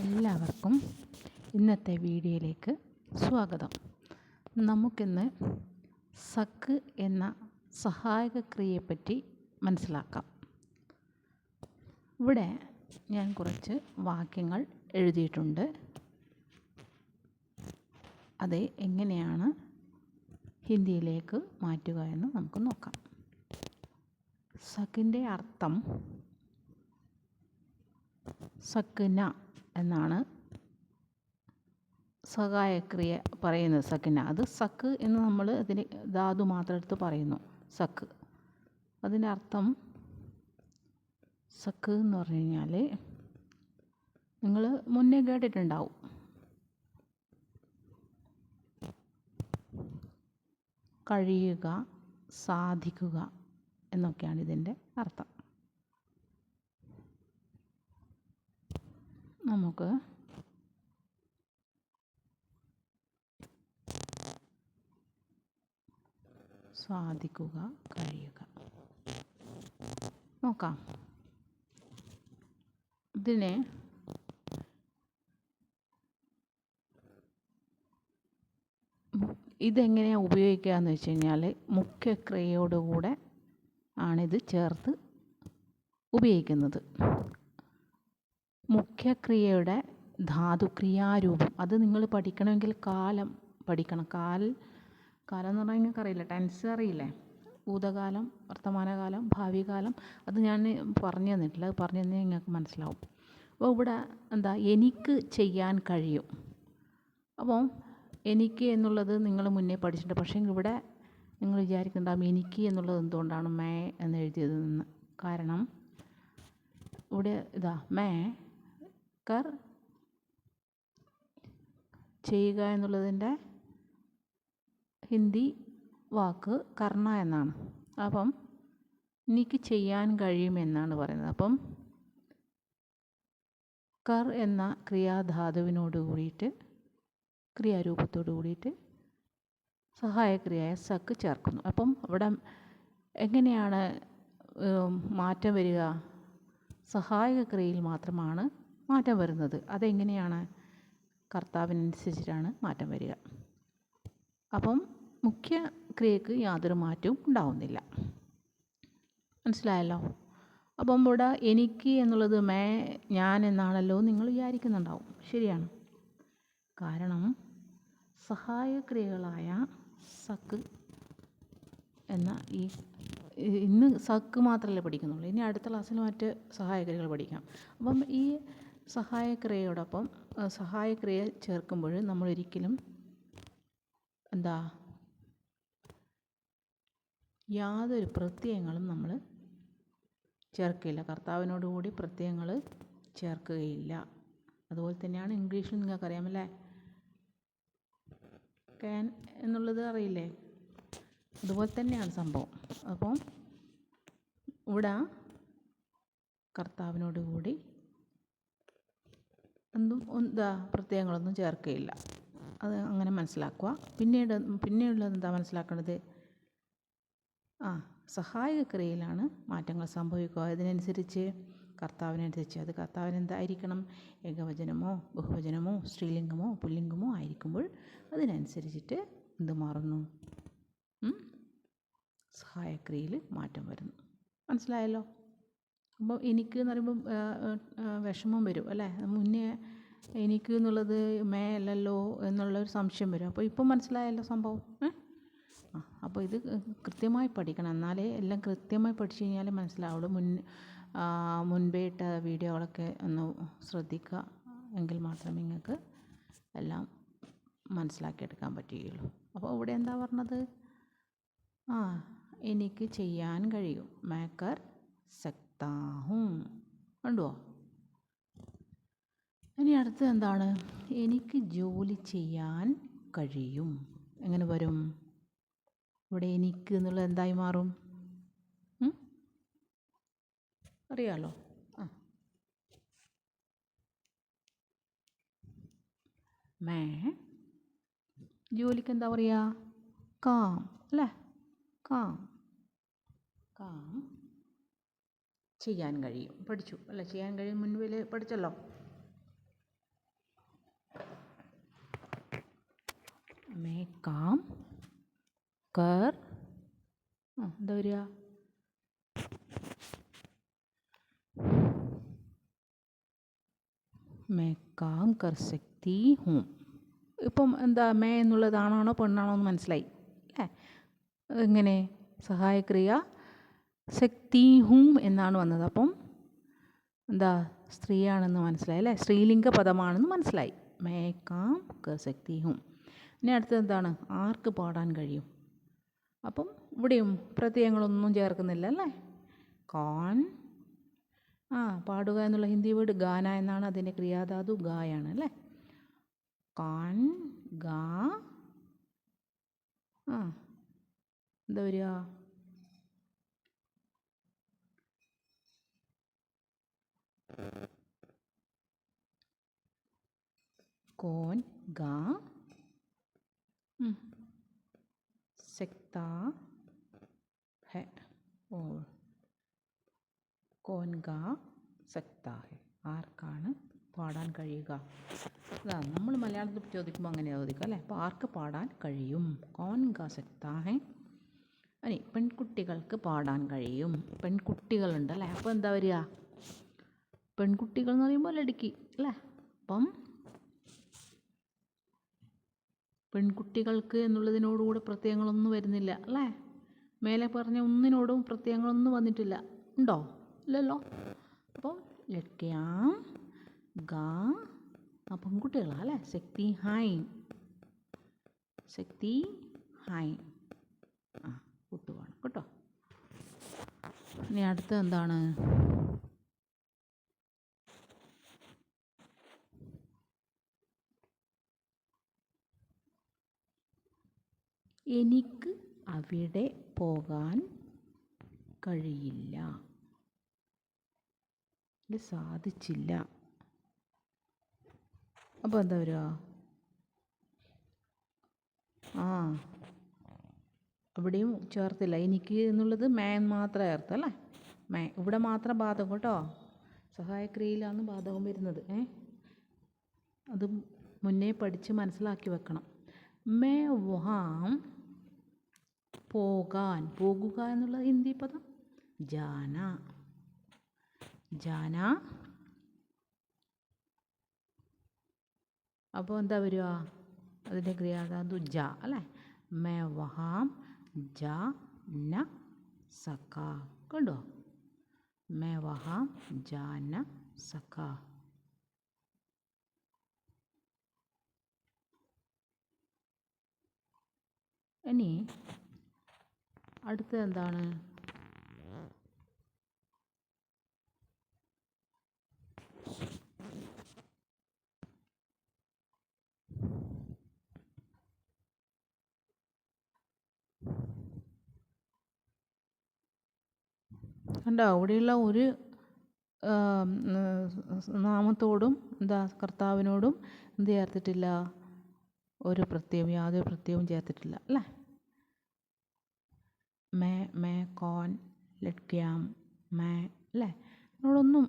എല്ലാവർക്കും ഇന്നത്തെ വീഡിയോയിലേക്ക് സ്വാഗതം. നമുക്കിന്ന് സക്ക് എന്ന സഹായക ക്രിയയെപ്പറ്റി മനസ്സിലാക്കാം. ഇവിടെ ഞാൻ കുറച്ച് വാക്യങ്ങൾ എഴുതിയിട്ടുണ്ട്. അത് എങ്ങനെയാണ് ഹിന്ദിയിലേക്ക് മാറ്റുക എന്ന് നമുക്ക് നോക്കാം. സക്കിന്റെ അർത്ഥം സക്കിന എന്നാണ് സഹായക്രിയ പറയുന്നത് സക്കിന അത് സക്ക് എന്ന് നമ്മൾ അതിന് ധാതു മാത്രം എടുത്ത് പറയുന്നു സക്ക് അതിന്റെ അർത്ഥം സക്ക് എന്ന് പറഞ്ഞു കഴിഞ്ഞാൽ നിങ്ങൾ മുന്നേ കേട്ടിട്ടുണ്ടാവും. കഴിയുക സാധിക്കുക എന്നൊക്കെയാണ് ഇതിന്റെ അർത്ഥം. നമുക്ക് സാധിക്കുക കഴിയുക. നോക്കാം. ഇതിനെ ഇതെങ്ങനെയാണ് ഉപയോഗിക്കുക എന്ന് വെച്ച് കഴിഞ്ഞാൽ മുഖ്യക്രിയയോടുകൂടെ ആണിത് ചേർത്ത് ഉപയോഗിക്കുന്നത്. മുഖ്യക്രിയയുടെ ധാതുക്രിയാരൂപം. അത് നിങ്ങൾ പഠിക്കണമെങ്കിൽ കാലം പഠിക്കണം. കാൽ കാലം എന്ന് പറഞ്ഞാൽ നിങ്ങൾക്ക് അറിയില്ല? ടെൻസ് അറിയില്ലേ? ഭൂതകാലം വർത്തമാനകാലം ഭാവികാലം. അത് ഞാൻ പറഞ്ഞു തന്നിട്ടില്ല. അത് പറഞ്ഞു തന്നാൽ നിങ്ങൾക്ക് മനസ്സിലാവും. അപ്പോൾ ഇവിടെ എന്താ? എനിക്ക് ചെയ്യാൻ കഴിയും. അപ്പോൾ എനിക്ക് എന്നുള്ളത് നിങ്ങൾ മുന്നേ പഠിച്ചിട്ടുണ്ട്. പക്ഷേ ഇവിടെ നിങ്ങൾ വിചാരിക്കുന്നുണ്ടാവും എനിക്ക് എന്നുള്ളത് എന്തുകൊണ്ടാണ് മേ എന്ന് എഴുതിയതെന്ന്. കാരണം ഇവിടെ ഇതാ മേ കർ ചെയ്യുക എന്നുള്ളതിന്റെ ഹിന്ദി വാക്ക് കർണ എന്നാണ്. അപ്പം എനിക്ക് ചെയ്യാൻ കഴിയുമെന്നാണ് പറയുന്നത്. അപ്പം കർ എന്ന ക്രിയാധാതുവിനോട് കൂടിയിട്ട് ക്രിയാരൂപത്തോട് കൂടിയിട്ട് സഹായക്രിയയായ സക്ക് ചേർക്കുന്നു. അപ്പം അവിടെ എങ്ങനെയാണ് മാറ്റം വരിക? സഹായക ക്രിയയിൽ മാത്രമാണ് മാറ്റം വരുന്നത്. അതെങ്ങനെയാണ് കർത്താവിനനുസരിച്ചിട്ടാണ് മാറ്റം വരിക. അപ്പം മുഖ്യ ക്രിയക്ക് യാതൊരു മാറ്റവും ഉണ്ടാവുന്നില്ല. മനസ്സിലായല്ലോ? അപ്പം ഇവിടെ എനിക്ക് എന്നുള്ളത് മേ ഞാൻ എന്നാണല്ലോ നിങ്ങൾ വിചാരിക്കുന്നുണ്ടാവും. ശരിയാണ്. കാരണം സഹായക്രിയകളായ സക്ക് എന്ന ഈ ഇന്ന് സക്ക് മാത്രമല്ലേ പഠിക്കുന്നുള്ളൂ. ഇനി അടുത്ത ക്ലാസ്സിൽ മറ്റ് സഹായക്രിയകൾ പഠിക്കാം. അപ്പം ഈ സഹായക്രിയയോടൊപ്പം സഹായക്രിയ ചേർക്കുമ്പോൾ നമ്മൾ ഒരിക്കലും എന്താ യാതൊരു പ്രത്യയങ്ങളും നമ്മൾ ചേർക്കില്ല. കർത്താവിനോടുകൂടി പ്രത്യയങ്ങൾ ചേർക്കുകയില്ല. അതുപോലെ തന്നെയാണ് ഇംഗ്ലീഷിൽ നിങ്ങൾക്കറിയാമല്ലേ? ക്യാൻ എന്നുള്ളത് അറിയില്ലേ? അതുപോലെ തന്നെയാണ് സംഭവം. അപ്പോൾ ഇവിടെ കർത്താവിനോട് കൂടി എന്തും എന്താ പ്രത്യയങ്ങളൊന്നും ചേർക്കുകയില്ല അത് അങ്ങനെ മനസ്സിലാക്കുക പിന്നീട് പിന്നെയുള്ളത് എന്താ മനസ്സിലാക്കേണ്ടത് ആ സഹായക ക്രിയയിലാണ് മാറ്റങ്ങൾ സംഭവിക്കുക. അതിനനുസരിച്ച് കർത്താവിനനുസരിച്ച്. അത് കർത്താവിന് എന്തായിരിക്കണം ഏകവചനമോ ബഹുവചനമോ സ്ത്രീലിംഗമോ പുല്ലിംഗമോ ആയിരിക്കുമ്പോൾ അതിനനുസരിച്ചിട്ട് എന്ത് മാറുന്നു? സഹായക്രിയയിൽ മാറ്റം വരുന്നു. മനസ്സിലായല്ലോ? അപ്പോൾ എനിക്ക് എന്ന് പറയുമ്പം വിഷമം വരും അല്ലേ? മുന്നേ എനിക്ക് എന്നുള്ളത് മേ അല്ലല്ലോ എന്നുള്ളൊരു സംശയം വരും. അപ്പോൾ ഇപ്പം മനസ്സിലായല്ലോ സംഭവം ആ അപ്പോൾ ഇത് കൃത്യമായി പഠിക്കണം. എന്നാലേ എല്ലാം കൃത്യമായി പഠിച്ചു കഴിഞ്ഞാൽ മനസ്സിലാവുള്ളൂ. മുൻ മുൻപേ ഇട്ട വീഡിയോകളൊക്കെ ഒന്ന് ശ്രദ്ധിക്കുക എങ്കിൽ മാത്രമേ നിങ്ങൾക്ക് എല്ലാം മനസ്സിലാക്കിയെടുക്കാൻ പറ്റുകയുള്ളൂ. അപ്പോൾ ഇവിടെ എന്താ പറഞ്ഞത്? ആ എനിക്ക് ചെയ്യാൻ കഴിയും. മേക്കർ സക്താഹും കണ്ടുവോ ഇനി അടുത്തത് എന്താണ്? എനിക്ക് ജോലി ചെയ്യാൻ കഴിയും. എങ്ങനെ വരും? ഇവിടെ എനിക്ക് എന്നുള്ളത് എന്തായി മാറും? അറിയാലോ? ആ. മേ. ജോലിക്ക് എന്താ പറയുക കാം. അല്ലേ? കാം. കാം. ചെയ്യാൻ കഴിയും. പഠിച്ചു. അല്ല ചെയ്യാൻ കഴിയും മുൻപിൽ പഠിച്ചല്ലോ? മേക്കാം കർ. എന്താ വരിക? മേ കാം കർ ശക്തി ഹൂം. ഇപ്പം എന്താ മേ എന്നുള്ളത് ആണാണോ പെണ്ണാണോ എന്ന് മനസ്സിലായി. അല്ലേ? ഇങ്ങനെ സഹായക്രിയ ശക്തി ഹൂം എന്നാണ് വന്നത്. അപ്പം എന്താ? സ്ത്രീയാണെന്ന് മനസ്സിലായി അല്ലേ? സ്ത്രീലിംഗ പദമാണെന്ന് മനസ്സിലായി. മേക്കാം ക ശക്തിഹും ഇനി അടുത്തത് എന്താണ്? ആർക്ക് പാടാൻ കഴിയും? അപ്പം ഇവിടെയും പ്രത്യയങ്ങളൊന്നും ചേർക്കുന്നില്ല അല്ലേ? കോൺ ആ പാടുക എന്നുള്ള ഹിന്ദി വേർഡ് ഗാന എന്നാണ് അതിന്റെ ക്രിയാധാതു ഗായാണ് അല്ലേ? കാൻ ഗാ. ആ എന്താ വരിക? കോൻ ഗാ सकता है और കോൻ ഗാ സക്ത ഹെ ആർക്കാണ് പാടാൻ കഴിയുക അതാ നമ്മൾ മലയാളത്തിൽ ചോദിക്കുമ്പോൾ അങ്ങനെ ചോദിക്കുക അല്ലേ അപ്പോൾ ആർക്ക് പാടാൻ കഴിയും കോൻ ഗാ സക്ത ഹെ അനി പെൺകുട്ടികൾക്ക് പാടാൻ കഴിയും പെൺകുട്ടികളുണ്ട് അല്ലേ അപ്പോൾ എന്താ വരിക പെൺകുട്ടികൾ എന്ന് പറയുമ്പോൾ ലടുക്കി അല്ലേ? അപ്പം പെൺകുട്ടികൾക്ക് എന്നുള്ളതിനോടുകൂടെ പ്രത്യയങ്ങളൊന്നും വരുന്നില്ല അല്ലേ? മേലെ പറഞ്ഞ ഒന്നിനോടും പ്രത്യയങ്ങളൊന്നും വന്നിട്ടില്ല. ഉണ്ടോ? ഇല്ലല്ലോ. അപ്പോൾ ലഡ്കയാം ഗാ ആ പെൺകുട്ടികളാ അല്ലേ? ശക്തി ഹായ് ശക്തി ഹായ് ആ കൂട്ടുവാണ് കേട്ടോ. ഇനി അടുത്ത എന്താണ്? എനിക്ക് അവിടെ പോകാൻ കഴിയില്ല. സാധിച്ചില്ല. അപ്പോൾ എന്താ വരിക? ആ അവിടെയും ചേർത്തില്ല. എനിക്ക് എന്നുള്ളത് മേ മാത്രം ചേർത്തല്ലേ മേ ഇവിടെ മാത്രം ബാധകം കേട്ടോ. സഹായക്രിയയിലാണ് ബാധകം വരുന്നത് ഏ? അത് മുന്നേ പഠിച്ച് മനസ്സിലാക്കി വെക്കണം. മേ വഹാം. പോകാൻ പോകുക എന്നുള്ള ഹിന്ദി പദം? ജാന. ജാന. അപ്പോൾ എന്താ വരിക? അതിന്റെ ക്രിയാധാതു ജ അല്ലേ? മേ വഹാം ജ ന സക്ക കണ്ടോ? മേ വഹാം ജ ന സക്ക ഇനി അടുത്തത് എന്താണ്? കണ്ടോ? അവിടെയുള്ള ഒരു നാമത്തോടും എന്താ കർത്താവിനോടും എന്ത് ചേർത്തിട്ടില്ല? ഒരു പ്രത്യേകം യാതൊരു പ്രത്യയവും ചേർത്തിട്ടില്ല അല്ലേ? മേ മേ കോൻ ലഡ്ക്യാം മേ അല്ലേ നമ്മളൊന്നും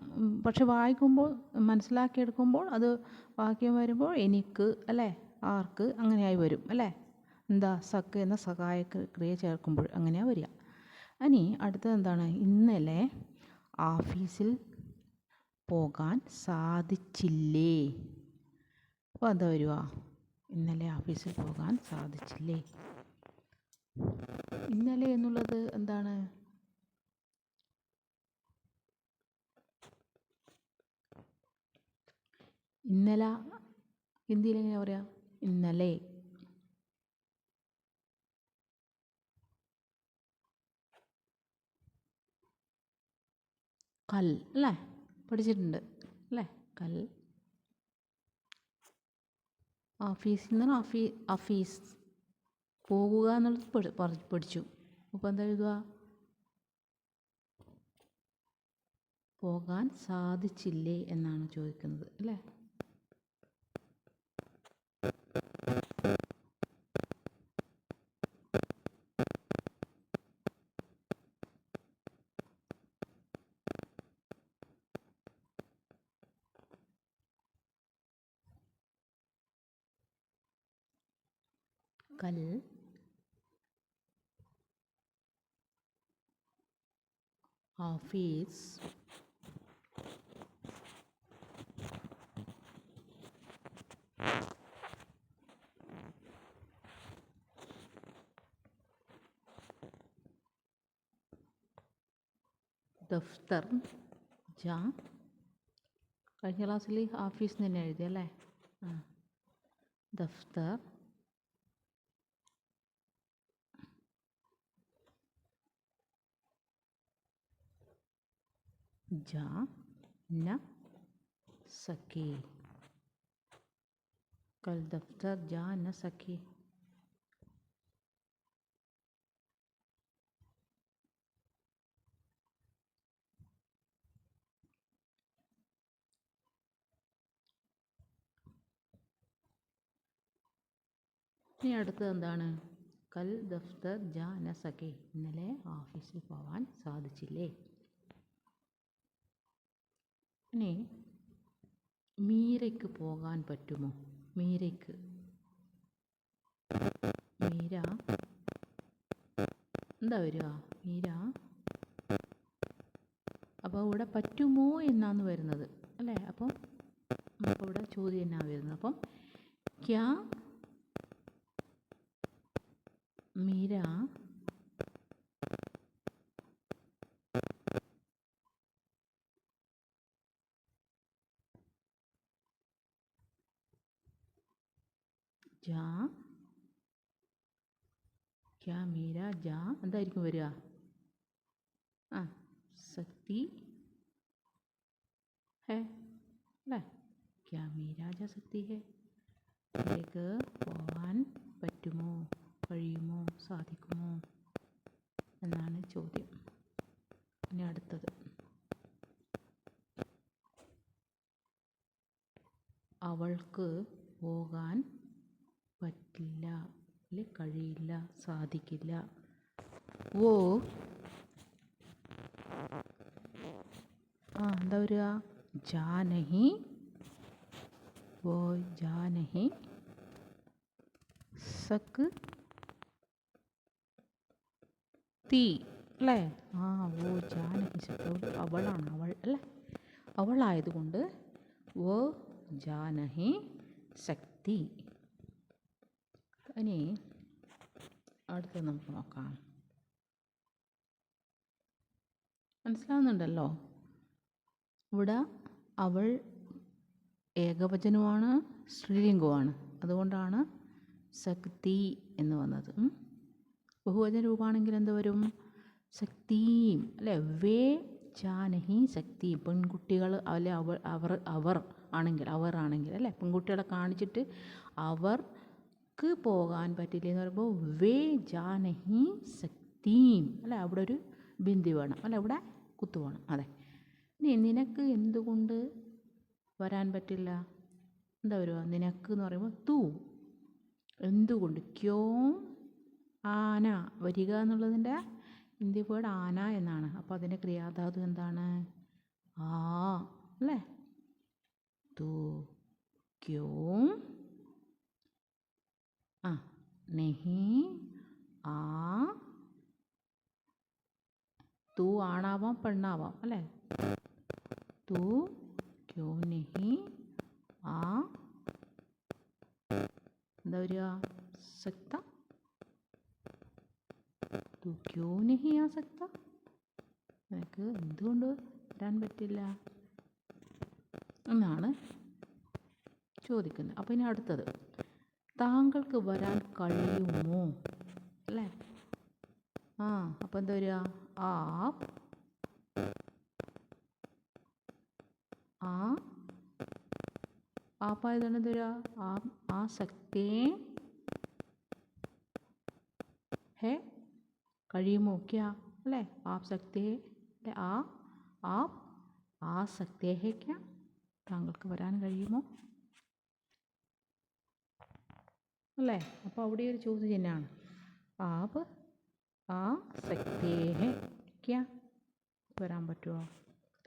പക്ഷെ വായിക്കുമ്പോൾ മനസ്സിലാക്കിയെടുക്കുമ്പോൾ അത് വാക്യം വരുമ്പോൾ എനിക്ക് അല്ലേ? ആർക്ക് അങ്ങനെയായി വരും അല്ലേ? എന്താ സക്ക് എന്ന സഹായ ക്രിയ ചേർക്കുമ്പോൾ അങ്ങനെയാണ് വരിക. ഇനി അടുത്തത് എന്താണ്? ഇന്നലെ ഓഫീസിൽ പോകാൻ സാധിച്ചില്ലേ? അപ്പോൾ എന്താ വരിക ഇന്നലെ ഓഫീസിൽ പോകാൻ സാധിച്ചില്ലേ? ഇന്നലെ എന്നുള്ളത് എന്താണ്? ഇന്നല ഹിന്ദിയിൽ എങ്ങനെയാ പറയാ? ഇന്നലെ. കൽ അല്ലേ? പഠിച്ചിട്ടുണ്ട് അല്ലേ? കൽ. ഓഫീസിൽ നിന്ന് ഓഫീ ഓഫീസ്. പോകുക എന്നുള്ളത് പഠിച്ചു. അപ്പോൾ എന്താ എഴുതുക? പോകാൻ സാധിച്ചില്ലേ എന്നാണ് ചോദിക്കുന്നത് അല്ലേ? കൽ ഓഫീസ് ദഫ്തർ ജാ കഴിഞ്ഞ ക്ലാസ്സിൽ ഓഫീസ് തന്നെ എഴുതി അല്ലേ ആ. ദഫ്തർ जा न सके कल दफ्तर जा न सके ഇനി അടുത്തത് എന്താണ് കൽ ദഫ്തർ ജാ ന സക്കെ ഇന്നലെ ഓഫീസിൽ പോവാൻ സാധിച്ചില്ലേ ഇനി മീരയ്ക്ക് പോകാൻ പറ്റുമോ? മീരയ്ക്ക്. മീര? എന്താ വരിക? മീര? അപ്പോൾ ഇവിടെ പറ്റുമോ എന്നാണ് വരുന്നത് അല്ലേ? അപ്പം അപ്പോൾ ഇവിടെ ചോദ്യം എന്നാണ് വരുന്നത്? അപ്പം ക്യാ? മീര ജാ ക്യാ മീര ജാ എന്തായിരിക്കും വരിക. ആ സത്തി ഹേ അല്ലേ? ക്യാ മീര ജാ ഹേ. ഇതിലേക്ക് പോവാൻ പറ്റുമോ? കഴിയുമോ? സാധിക്കുമോ? എന്നാണ് ചോദ്യം. ഇനി അടുത്തത്. അവൾക്ക് പോകാൻ പറ്റില്ല അല്ലെ കഴിയില്ല സാധിക്കില്ല. ഓ ആ എന്താ വരിക? ജാനഹി. ഓ ജാനഹി. സക്ക്. തീ അല്ലേ? ആ ഓ ജാനഹി സക്ക്. അവളാണ് അവൾ അല്ലേ? അവളായതുകൊണ്ട് ഓ ജാനഹി ശക്തി ഇനി അടുത്ത നമുക്ക് നോക്കാം. മനസ്സിലാവുന്നുണ്ടല്ലോ? ഇവിടെ അവൾ ഏകവചനമാണ് സ്ത്രീലിംഗവുമാണ്. അതുകൊണ്ടാണ് ശക്തി എന്ന് വന്നത്. ബഹുവചന രൂപമാണെങ്കിൽ എന്ത് വരും? ശക്തിയും അല്ലേ? വേ ജാനഹി ശക്തി. പെൺകുട്ടികൾ അല്ലെ? അവർ അവർ അവർ ആണെങ്കിൽ അവർ ആണെങ്കിൽ അല്ലേ? പെൺകുട്ടികളെ കാണിച്ചിട്ട് അവർക്ക് പോകാൻ പറ്റില്ല എന്ന് പറയുമ്പോൾ വേ ജാനഹി ശക്തിയും അല്ലേ? അവിടെ ഒരു ബിന്ദു വേണം. അല്ല ഇവിടെ കുത്തു വേണം അതെ. ഇനി നിനക്ക് എന്തുകൊണ്ട് വരാൻ പറ്റില്ല? എന്താ വരുക? നിനക്ക് എന്ന് പറയുമ്പോൾ തൂ. എന്തുകൊണ്ട്? ക്യോ ആന വരിക എന്നുള്ളതിന്റെ ഹിന്ദി വേർഡ് ആന എന്നാണ്. അപ്പോൾ അതിന്റെ ക്രിയാധാതു എന്താണ്? ആ അല്ലേ? തൂ. ക്യോ ആ നെഹി ആ തൂ ആണാവാം പെണ്ണാവാം അല്ലേ? തൂ ക്യൂ നെഹി ആ. എന്താ വരിക? സക്ത. തൂ ക്യൂ നെഹി ആ സക്ത. നിനക്ക് എന്തുകൊണ്ട് വരാൻ പറ്റില്ല? എന്നാണ് ചോദിക്കുന്നത്. അപ്പോൾ ഇനി അടുത്തത്. താങ്കൾക്ക് വരാൻ കഴിയുമോ? അല്ലേ? ആ അപ്പോൾ എന്താ വരിക? ആ. ആ. ആപ്പായതാണ് എന്താ വരിക? ആ ആ ശക്തി. ഹേ കഴിയുമോ? ക്യാ അല്ലേ? ആപ് സക്തി അല്ലേ? ആ ആപ് ആ സക്തേ ഹേ താങ്കൾക്ക് വരാൻ കഴിയുമോ? അല്ലേ? അപ്പോൾ അവിടെ ഒരു ചോദ്യം തന്നെയാണ് ആപ് ആ സക്തേ ക്യാ? വരാൻ പറ്റുമോ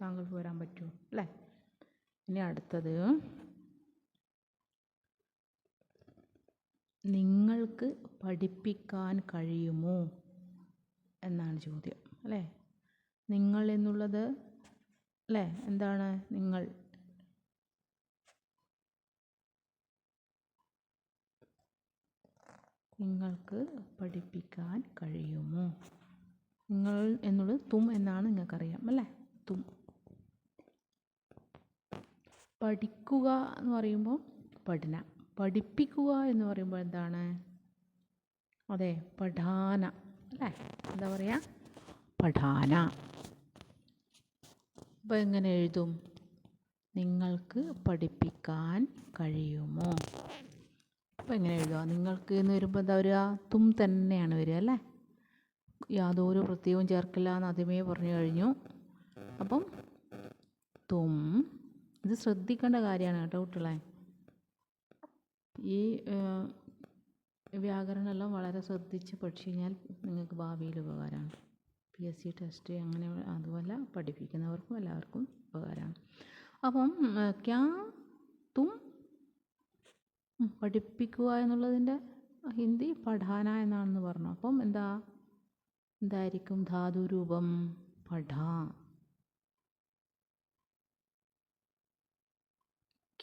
താങ്കൾക്ക് വരാൻ പറ്റുമോ അല്ലേ? ഇനി അടുത്തത്. നിങ്ങൾക്ക് പഠിപ്പിക്കാൻ കഴിയുമോ? എന്നാണ് ചോദ്യം. അല്ലേ? നിങ്ങൾ എന്നുള്ളത് അല്ലേ? എന്താണ്? നിങ്ങൾ നിങ്ങൾക്ക് പഠിപ്പിക്കാൻ കഴിയുമോ? നിങ്ങൾ എന്നുള്ളത് തും എന്നാണ് നിങ്ങൾക്കറിയാം അല്ലേ? തും. പഠിക്കുക എന്ന് പറയുമ്പോൾ പഠന. പഠിപ്പിക്കുക എന്ന് പറയുമ്പോൾ എന്താണ്? അതെ പഠാന. അല്ലേ? എന്താ പറയുക പഠാന. അപ്പോൾ എങ്ങനെ എഴുതും? നിങ്ങൾക്ക് പഠിപ്പിക്കാൻ കഴിയുമോ? അപ്പോൾ എങ്ങനെ എഴുതുക? നിങ്ങൾക്ക് എന്ന് വരുമ്പോൾ എന്താ വരിക? തും തന്നെയാണ് വരിക അല്ലേ? യാതൊരു പ്രത്യയവും ചേർക്കില്ല എന്ന് ആദ്യമേ പറഞ്ഞു കഴിഞ്ഞു. അപ്പം തും. ഇത് ശ്രദ്ധിക്കേണ്ട കാര്യമാണ് കേട്ടോ കുട്ടികളെ. ഈ വ്യാകരണമെല്ലാം വളരെ ശ്രദ്ധിച്ച് പഠിച്ചു കഴിഞ്ഞാൽ നിങ്ങൾക്ക് ഭാവിയിൽ ഉപകാരമാണ്. പി എസ് സി ടെസ്റ്റ് അങ്ങനെ അതുപോലെ പഠിപ്പിക്കുന്നവർക്കും എല്ലാവർക്കും ഉപകാരമാണ്. അപ്പം ക്യാ തും പഠിപ്പിക്കുക എന്നുള്ളതിന്റെ ഹിന്ദി പഠാന എന്നാണെന്ന് പറഞ്ഞു. അപ്പം എന്താ? എന്തായിരിക്കും ധാതുരൂപം പഠാ.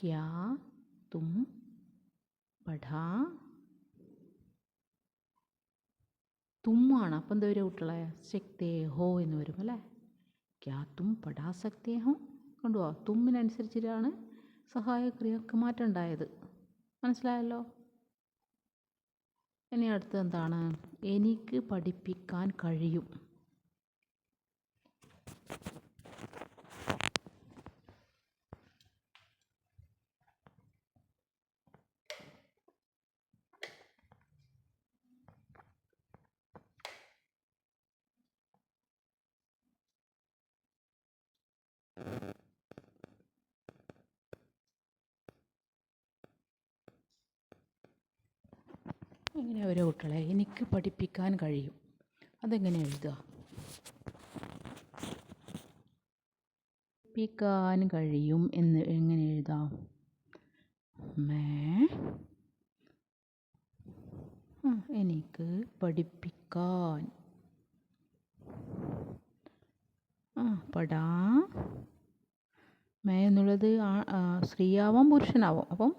ക്യാ തും പഠാ. തുമ്മാണ് അപ്പം എന്താ വരിക കുട്ടികളെ? ശക്തേ ഹോ എന്ന് വരും അല്ലേ? ക്യാ തും പഠാ സക്തേ ഹോ കണ്ടുവോ തുമ്മിനനുസരിച്ചിട്ടാണ് സഹായക്രിയക്ക് മാറ്റം ഉണ്ടായത്. മനസ്സിലായല്ലോ? ഇനി അടുത്തത് എന്താണ് എനിക്ക് പഠിപ്പിക്കാൻ കഴിയും. ഇങ്ങനെ ഓരോ കുട്ടികളെ? എനിക്ക് പഠിപ്പിക്കാൻ കഴിയും. അതെങ്ങനെ എഴുതുക? പഠിപ്പിക്കാൻ കഴിയും എന്ന് എങ്ങനെ എഴുതാം? മേ. എനിക്ക് പഠിപ്പിക്കാൻ. ആ പടാ മേ എന്നുള്ളത് സ്ത്രീയാവാം പുരുഷനാവാം. അപ്പം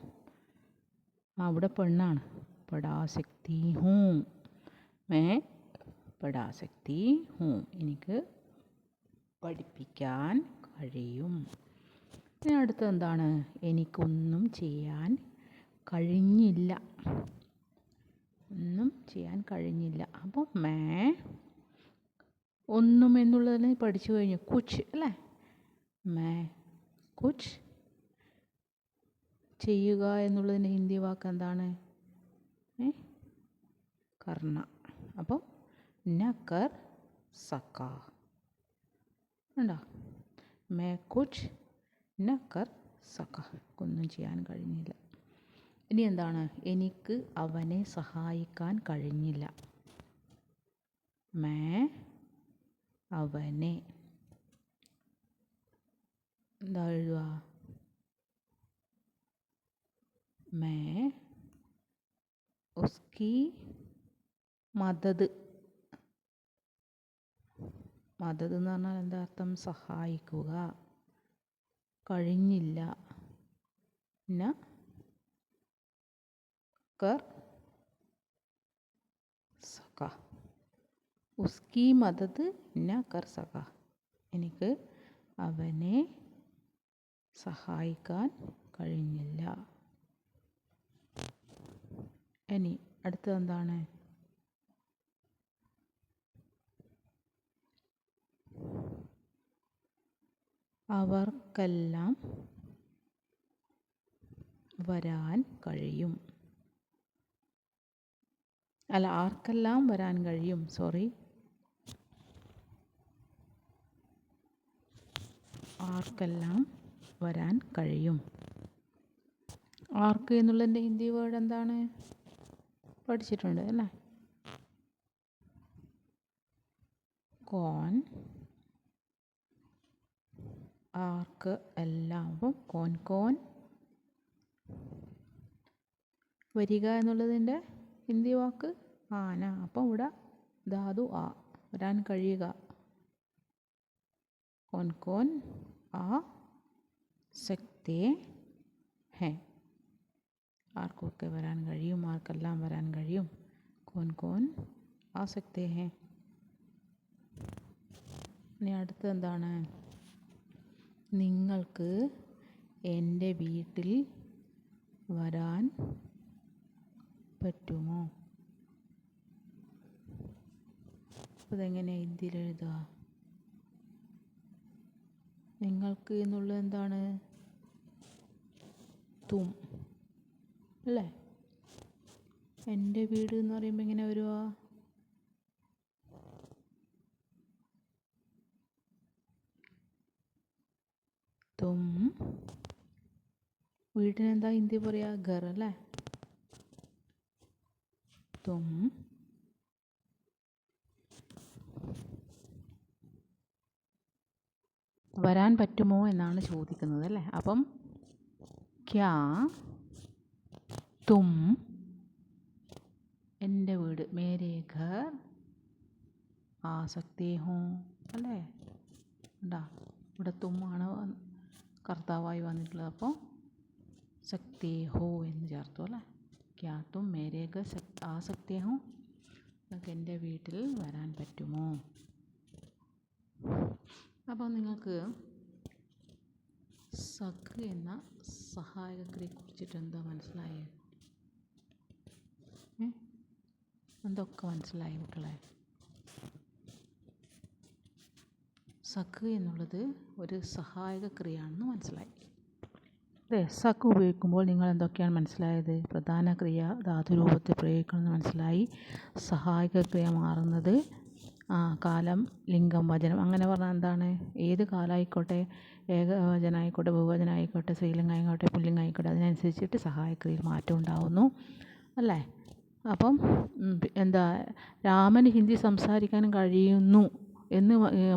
അവിടെ പെണ്ണാണ്. പടാ सकती हूँ। മേ पढ़ा सकती हूँ। എനിക്ക് പഠിപ്പിക്കാൻ കഴിയും। ഇനി അടുത്ത എന്താണ്? എനിക്കൊന്നും ചെയ്യാൻ കഴിഞ്ഞില്ല. ഒന്നും ചെയ്യാൻ കഴിഞ്ഞില്ല. അപ്പോൾ മേ ഒന്നും എന്നുള്ളതിന് പഠിച്ചു കഴിഞ്ഞു. കുച്ച് അല്ലേ? മേ കുച്ച് ചെയ്യുക എന്നുള്ളതിന്റെ ഹിന്ദി വാക്ക് എന്താണ്? കർണ. അപ്പം നക്കർ കർ സക്ക. ഉണ്ടോ മേ കുച്ച് നക്കർ കർ സക്ക. ഒന്നും ചെയ്യാൻ കഴിഞ്ഞില്ല. ഇനി എന്താണ്? എനിക്ക് അവനെ സഹായിക്കാൻ കഴിഞ്ഞില്ല. മേ അവനെ. എന്താ എഴുതുക? मैं ഉസ്കി മദത് മദത് എന്ന് പറഞ്ഞാൽ എന്താ അർത്ഥം? സഹായിക്കുക. കഴിഞ്ഞില്ല. പിന്നെ കർ സഖ. ഉസ്കി മദത് പിന്നെ കർ സഖ. എനിക്ക് അവനെ സഹായിക്കാൻ കഴിഞ്ഞില്ല. ഇനി അടുത്തത് എന്താണ്? അവർക്കെല്ലാം വരാൻ കഴിയും. അല്ല ആർക്കെല്ലാം വരാൻ കഴിയും? സോറി. ആർക്കെല്ലാം വരാൻ കഴിയും? ആർക്ക് എന്നുള്ളതിന്റെ ഹിന്ദി വേർഡ് എന്താണ്? പഠിച്ചിട്ടുണ്ട് അല്ലേ? കോൺ ആർക്ക് എല്ലാം കോൺ കോൻ വരിക എന്നുള്ളതിന്റെ ഹിന്ദി വാക്ക് ആന. അപ്പം ഇവിടെ ധാതു ആ വരാൻ കഴിയുക. കോൺ കോൺ ആ ശക്തി ഹേ. ആർക്കൊക്കെ വരാൻ കഴിയും? ആർക്കെല്ലാം വരാൻ കഴിയും? കോൻ കോൻ. ആ സക്തേ ഹേ. ഇനി അടുത്തത് എന്താണ്? നിങ്ങൾക്ക് എന്റെ വീട്ടിൽ വരാൻ പറ്റുമോ? ഇതെങ്ങനെ ഹിന്ദിയിൽ എഴുതുക? നിങ്ങൾക്ക് എന്നുള്ളത് എന്താണ്? തും. അല്ലേ? എന്റെ വീട് എന്ന് പറയുമ്പോൾ എങ്ങനെ വരുക തും. വീട്ടിനെന്താ ഹിന്ദി പറയുക ഘർ അല്ലേ? തും. വരാൻ പറ്റുമോ എന്നാണ് ചോദിക്കുന്നത് അല്ലേ? അപ്പം ക്യാ തും എന്റെ വീട് മേരെ ഘർ ആ ഹോ അല്ലേ? ഉണ്ടാ ഇവിടെ തുമ്മാണ് കർത്താവായി വന്നിട്ടുള്ളത്. അപ്പോൾ സക്തേ ഹോ എന്ന് ചേർത്തു അല്ലേ? ക്യാ തും മേരെ ഘർ ആ സക്തേ ഹോ നിങ്ങൾക്ക് എന്റെ വീട്ടിൽ വരാൻ പറ്റുമോ? അപ്പോൾ നിങ്ങൾക്ക് സഖ് എന്ന സഹായകക്രിയെ കുറിച്ചിട്ട് എന്താ മനസ്സിലായേ? എന്തൊക്കെ മനസ്സിലായി മക്കളെ? സഖ് എന്നുള്ളത് ഒരു സഹായക ക്രിയയാണെന്ന് മനസ്സിലായി. അതെ സഖ് ഉപയോഗിക്കുമ്പോൾ നിങ്ങൾ എന്തൊക്കെയാണ് മനസ്സിലായത്? പ്രധാന ക്രിയ ധാതുരൂപത്തിൽ പ്രയോഗിക്കണമെന്ന് മനസ്സിലായി. സഹായക ക്രിയ മാറുന്നത് ആ കാലം ലിംഗം വചനം അങ്ങനെ പറഞ്ഞാൽ എന്താണ്? ഏത് കാലമായിക്കോട്ടെ ഏകവചനമായിക്കോട്ടെ ബഹുവചനമായിക്കോട്ടെ സ്ത്രീലിംഗമായിക്കോട്ടെ പുല്ലിംഗമായിക്കോട്ടെ അതിനനുസരിച്ചിട്ട് സഹായക്രിയയിൽ മാറ്റം ഉണ്ടാവുന്നു. അല്ലേ? അപ്പം എന്താ രാമന് ഹിന്ദി സംസാരിക്കാനും കഴിയുന്നു എന്ന്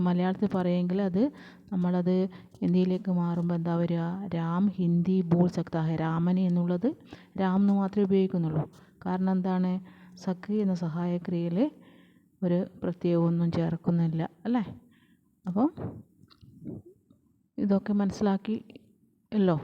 മലയാളത്തിൽ പറയുമെങ്കിൽ അത് നമ്മളത് ഹിന്ദിയിലേക്ക് മാറുമ്പോൾ എന്താ വരിക രാം ഹിന്ദി ബോൾ സക്താ രാമന് എന്നുള്ളത് രാം എന്ന് മാത്രമേ ഉപയോഗിക്കുന്നുള്ളൂ. കാരണം എന്താണ്? സഖ് എന്ന സഹായക്രിയയിൽ ഒരു പ്രത്യയമൊന്നും ചേർക്കുന്നില്ല അല്ലേ? അപ്പം ഇതൊക്കെ മനസ്സിലാക്കി അല്ലോ?